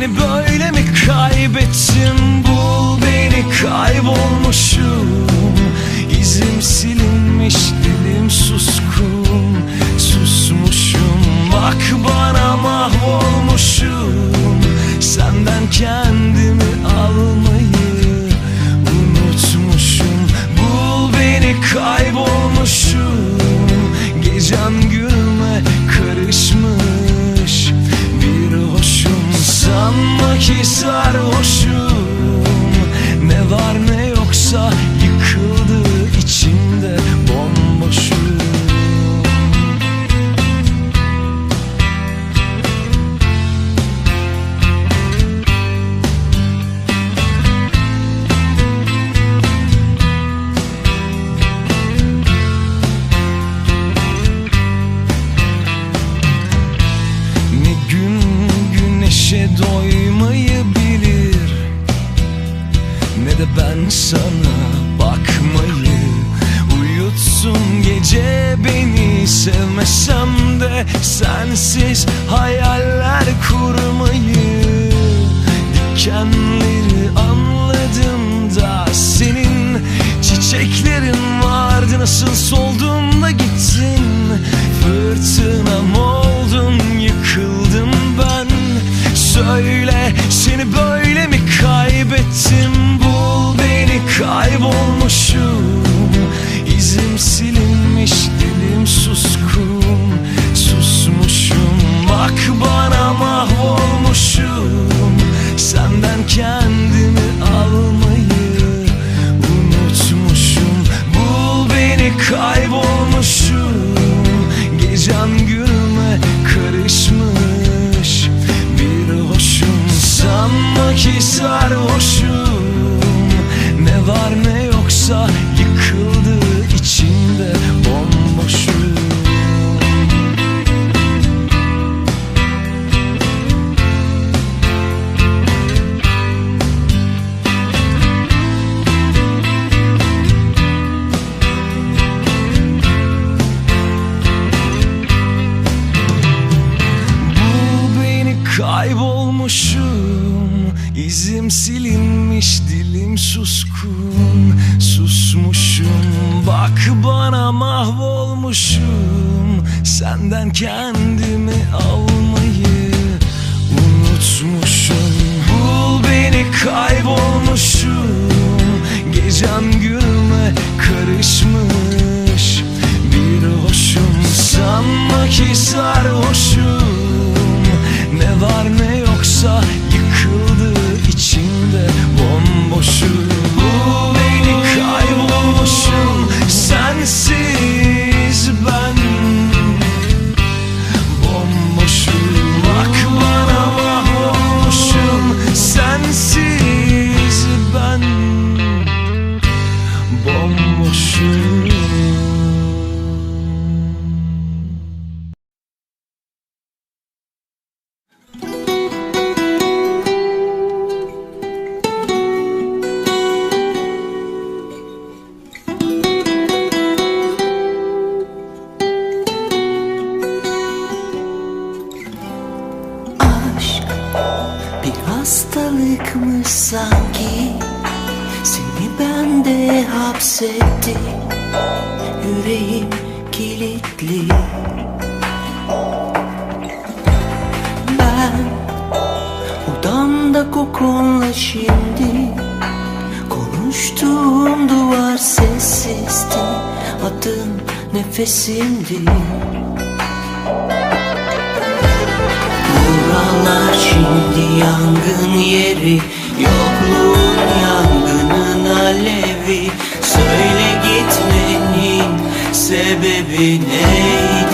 Seni böyle mi kaybettim Bul beni kaybolmuşum de ben sana bakmayı Uyutsun gece beni sevmesem de Sensiz hayaller kurmayı silinmiş dilim suskun. Susmuşum bak bana mahvolmuşum. Senden kendimi almayı unutmuşum. Bul beni kaybolmuşum. Gecem günüme karışmış Bir hoşum. Sanma ki sarhoşum sanki Seni bende hapsetti. Yüreğim kilitli. Ben odamda kokunla şimdi Konuştuğum duvar sessizdi. Adın nefesimdi yangın yeri Yokluğun yangının alevi. Söyle gitmenin sebebi ne